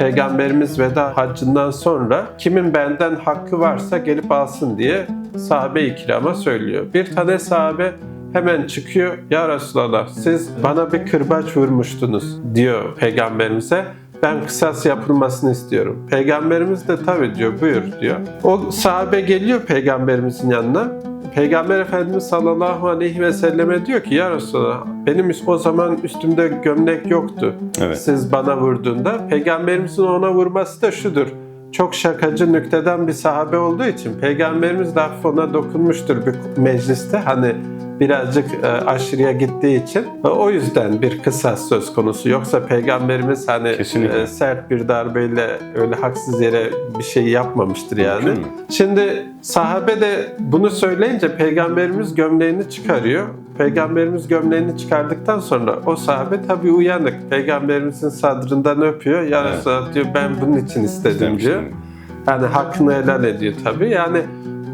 Peygamberimiz veda haccından sonra kimin benden hakkı varsa gelip alsın diye sahabe-i kirama söylüyor. Bir tane sahabe hemen çıkıyor. Ya Resulallah siz bana bir kırbaç vurmuştunuz diyor peygamberimize. Ben kısas yapılmasını istiyorum. Peygamberimiz de tabii diyor buyur diyor. O sahabe geliyor peygamberimizin yanına. Peygamber Efendimiz sallallahu aleyhi ve selleme diyor ki ya Resulallah benim o zaman üstümde gömlek yoktu. Evet. Siz bana vurduğunda peygamberimizin ona vurması da şudur. Çok şakacı nükteden bir sahabe olduğu için peygamberimiz de hafif ona dokunmuştur bir mecliste. Hani birazcık e, aşırıya gittiği için. O yüzden bir kısas söz konusu. Yoksa peygamberimiz hani Kesinlikle. e, sert bir darbeyle öyle haksız yere bir şey yapmamıştır yani. Şimdi sahabe de bunu söyleyince peygamberimiz gömleğini çıkarıyor. Peygamberimiz gömleğini çıkardıktan sonra o sahabe tabii uyanık. Peygamberimizin sadrından öpüyor. Ya. Resulallah diyor ben bunun için istedim diyor. Yani hakkını helal ediyor tabii. Yani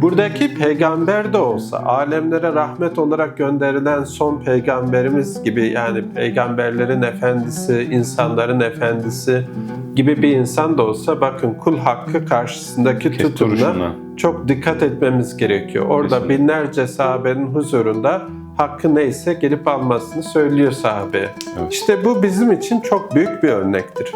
buradaki peygamber de olsa, alemlere rahmet olarak gönderilen son peygamberimiz gibi yani peygamberlerin efendisi, insanların efendisi gibi bir insan da olsa bakın kul hakkı karşısındaki Kes tutumuna çok dikkat etmemiz gerekiyor. Orada Kesinlikle. binlerce sahabenin huzurunda hakkı neyse gelip almasını söylüyor sahabeye. Evet. İşte bu bizim için çok büyük bir örnektir.